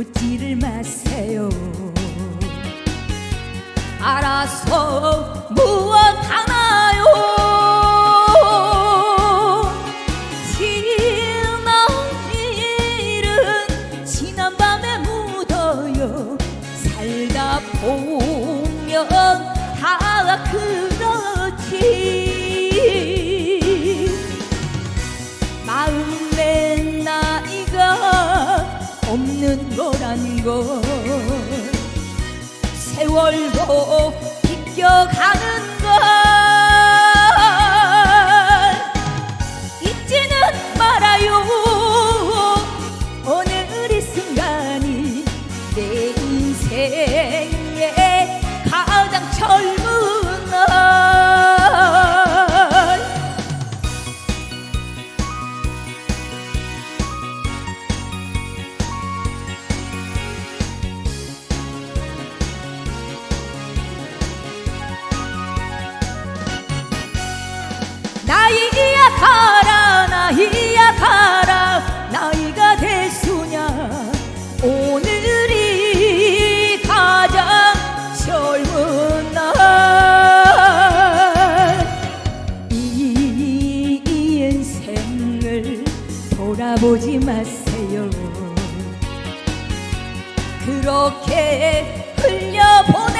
묻지를 마세요. 알아서 무엇 하나요? 보면 다그 걸 세월도 비껴가는 걸 잊지는 말아요. 오늘의 순간이 내 인생의 가장 젊 돌아보지 마세요. 그렇게 흘려보내